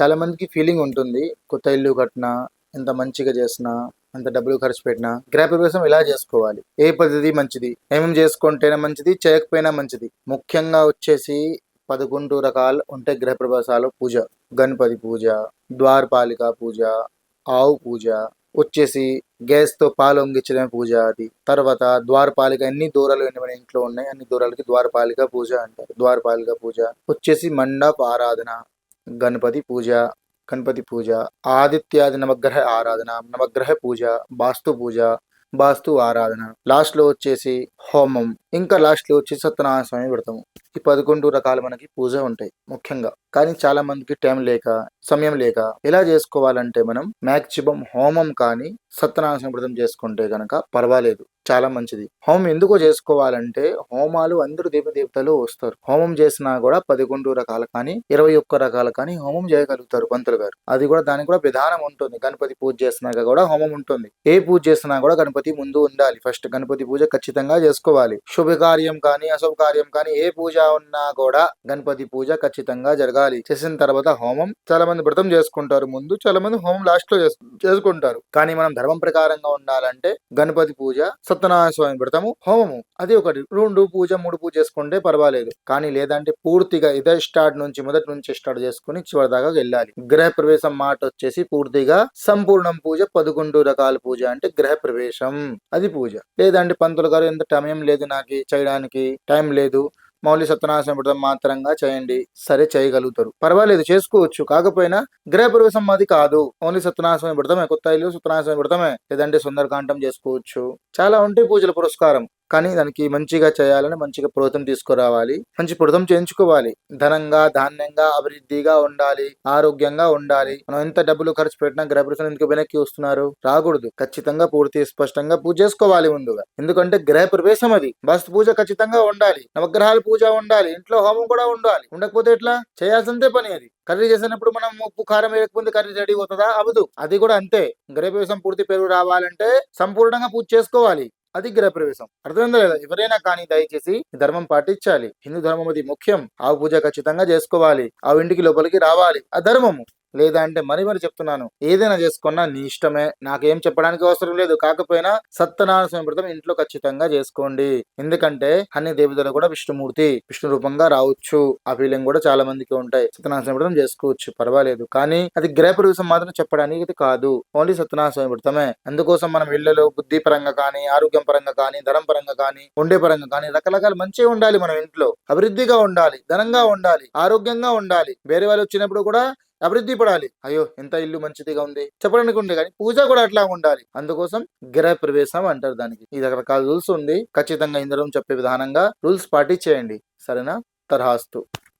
చాలా మందికి ఫీలింగ్ ఉంటుంది. కొత్త ఇల్లు కట్టినా ఎంత మంచిగా చేసినా ఎంత డబ్బులు ఖర్చు పెట్టినా గృహప్రవేశం ఇలా చేసుకోవాలి. ఏ పద్ధతి మంచిది? ఏమేమి చేసుకుంటేనే మంచిది? చేయకపోయినా మంచిది. ముఖ్యంగా వచ్చేసి పదకొండు రకాలు ఉంటాయి గృహప్రవేశాలు పూజ. గణపతి పూజ ద్వారపాలిక పూజ ఆవు పూజ వచ్చేసి గ్యాస్తో పాలు ఒంగించడం పూజ అది. తర్వాత ద్వారపాలిక ఎన్ని దూరాలు ఎన్ని మన ఇంట్లో ఉన్నాయి అన్ని దూరాలకి ద్వారపాలిక పూజ అంటారు. ద్వారపాలిక పూజ. వచ్చేసి మండప ఆరాధన. గణపతి పూజ గణపతి పూజ ఆదిత్యాది నవగ్రహ ఆరాధన నవగ్రహ పూజ వాస్తు పూజ వాస్తు ఆరాధన. లాస్ట్లో వచ్చేసి హోమం. ఇంకా లాస్ట్లో వచ్చేసి సత్యనారాయణ స్వామి పెడతాము ఈ పదకొండు రకాలు మనకి పూజ ఉంటాయి ముఖ్యంగా. కానీ చాలా మందికి టైం లేక సమయం లేక ఎలా చేసుకోవాలంటే మనం మ్యాక్సిమం హోమం కానీ సత్యనారాయణ స్వామి వ్రతం చేసుకుంటే గనక పర్వాలేదు. చాలా మంచిది. హోమం ఎందుకు చేసుకోవాలంటే హోమాలు అందరూ దేవతలు వస్తారు. హోమం చేసినా కూడా పదకొండు రకాలు కానీ ఇరవై ఒక్క రకాలు కానీ హోమం చేయగలుగుతారు పంతులు గారు. అది కూడా దానికి కూడా విధానం ఉంటుంది. గణపతి పూజ చేసినాక కూడా హోమం ఉంటుంది. ఏ పూజ చేసినా కూడా గణపతి ముందు ఉండాలి. ఫస్ట్ గణపతి పూజ ఖచ్చితంగా చేసుకోవాలి. శుభకార్యం కానీ అశుభ కార్యం కానీ ఏ పూజ ఉన్నా కూడా గణపతి పూజ ఖచ్చితంగా జరగాలి. చేసిన తర్వాత హోమం చాలా మంది వ్రతం చేసుకుంటారు. ముందు చాలా మంది హోమం లాస్ట్లో చేసుకుంటారు. కానీ మనం ధర్మం ప్రకారంగా ఉండాలంటే గణపతి పూజ సత్యనారాయణ స్వామి పెడతాము హోమము. అది ఒకటి. రెండు పూజ మూడు పూజ చేసుకుంటే పర్వాలేదు. కానీ లేదంటే పూర్తిగా ఇదే స్టార్ట్ నుంచి మొదటి నుంచి స్టార్ట్ చేసుకుని చివరి దాకా వెళ్ళాలి. గ్రహ ప్రవేశం మాట వచ్చేసి పూర్తిగా సంపూర్ణం పూజ పదకొండు రకాల పూజ అంటే గ్రహ ప్రవేశం అది పూజ. లేదంటే పంతులు గారు ఎంత టైం లేదు నాకు చేయడానికి టైం లేదు. మౌలి సత్యనారాయణ వ్రతం మాత్రంగా చేయండి. సరే చేయగలుగుతారు. పర్వాలేదు చేసుకోవచ్చు. కాకపోయినా గృహప్రవేశం మాది కాదు. ఓన్లీ సత్యనారాయణ పెడతామే కొత్త ఇల్లు సత్యనారాయణ పెడతామే లేదంటే సుందరకాండం చేసుకోవచ్చు. చాలా ఉంటాయి పూజల పురస్కారం. కానీ దానికి మంచిగా చేయాలని మంచిగా ప్రభుత్వం తీసుకురావాలి. మంచి ప్రభుత్వం చేయించుకోవాలి. ధనంగా ధాన్యంగా అభివృద్ధిగా ఉండాలి. ఆరోగ్యంగా ఉండాలి. మనం ఎంత డబ్బులు ఖర్చు పెట్టినా గృహప్రవేశం ఎందుకు వెనక్కి వస్తున్నారు? రాకూడదు. ఖచ్చితంగా పూర్తి స్పష్టంగా పూజ చేసుకోవాలి ముందుగా. ఎందుకంటే గ్రహ ప్రవేశం అది. వాస్తు పూజ ఖచ్చితంగా ఉండాలి. నవగ్రహాల పూజ ఉండాలి. ఇంట్లో హోమం కూడా ఉండాలి. ఉండకపోతే ఎట్లా? చేయాల్సిందే పని అది. కర్రీ చేసినప్పుడు మనం ఉప్పు కారం వేయకపోతే కర్రీ రెడీ అవుతుందా? అవదు అది కూడా అంతే. గ్రహ ప్రవేశం పూర్తి పెరుగు రావాలంటే సంపూర్ణంగా పూజ చేసుకోవాలి. అది గృహప్రవేశం అర్థమైందా లేదా? ఎవరైనా కానీ దయచేసి ధర్మం పాటించాలి. హిందూ ధర్మం అది ముఖ్యం. ఆవు పూజ ఖచ్చితంగా చేసుకోవాలి. ఆవు ఇంటికి లోపలికి రావాలి. ఆ ధర్మము. లేదా అంటే మరి మరి చెప్తున్నాను. ఏదైనా చేసుకున్నా నీ ఇష్టమే. నాకేం చెప్పడానికి అవసరం లేదు. కాకపోయినా సత్యనారాయణ స్వామి వ్రతం ఇంట్లో ఖచ్చితంగా చేసుకోండి. ఎందుకంటే అన్ని దేవతలు కూడా విష్ణుమూర్తి విష్ణు రూపంగా రావచ్చు. ఆ ఫీలింగ్ కూడా చాలా మందికి ఉంటాయి. సత్యనారాయణ స్వామి వ్రతం చేసుకోవచ్చు. పర్వాలేదు. కానీ అది గృహ ప్రవేశం మాత్రం చెప్పడానికి ఇది కాదు. ఓన్లీ సత్యనారాయణ స్వామి వ్రతమే. అందుకోసం మనం ఇళ్ళలో బుద్ధి పరంగా కానీ ఆరోగ్యం పరంగా కానీ ధనం పరంగా కానీ ఉండే పరంగా కానీ రకరకాల మంచిగా ఉండాలి మనం ఇంట్లో. అభివృద్ధిగా ఉండాలి. ధనంగా ఉండాలి. ఆరోగ్యంగా ఉండాలి. వేరే వాళ్ళు వచ్చినప్పుడు కూడా అభివృద్ధి పడాలి. అయ్యో ఎంత ఇల్లు మంచిదిగా ఉంది. చెప్పడానికి ఉండే కానీ పూజ కూడా అట్లా ఉండాలి. అందుకోసం గృహ ప్రవేశం అంటారు దానికి. ఇది రకరకాల రూల్స్ ఉంది. ఖచ్చితంగా ఇందులో చెప్పే విధానంగా రూల్స్ పాటించేయండి. సరేనా? తరహాస్తు.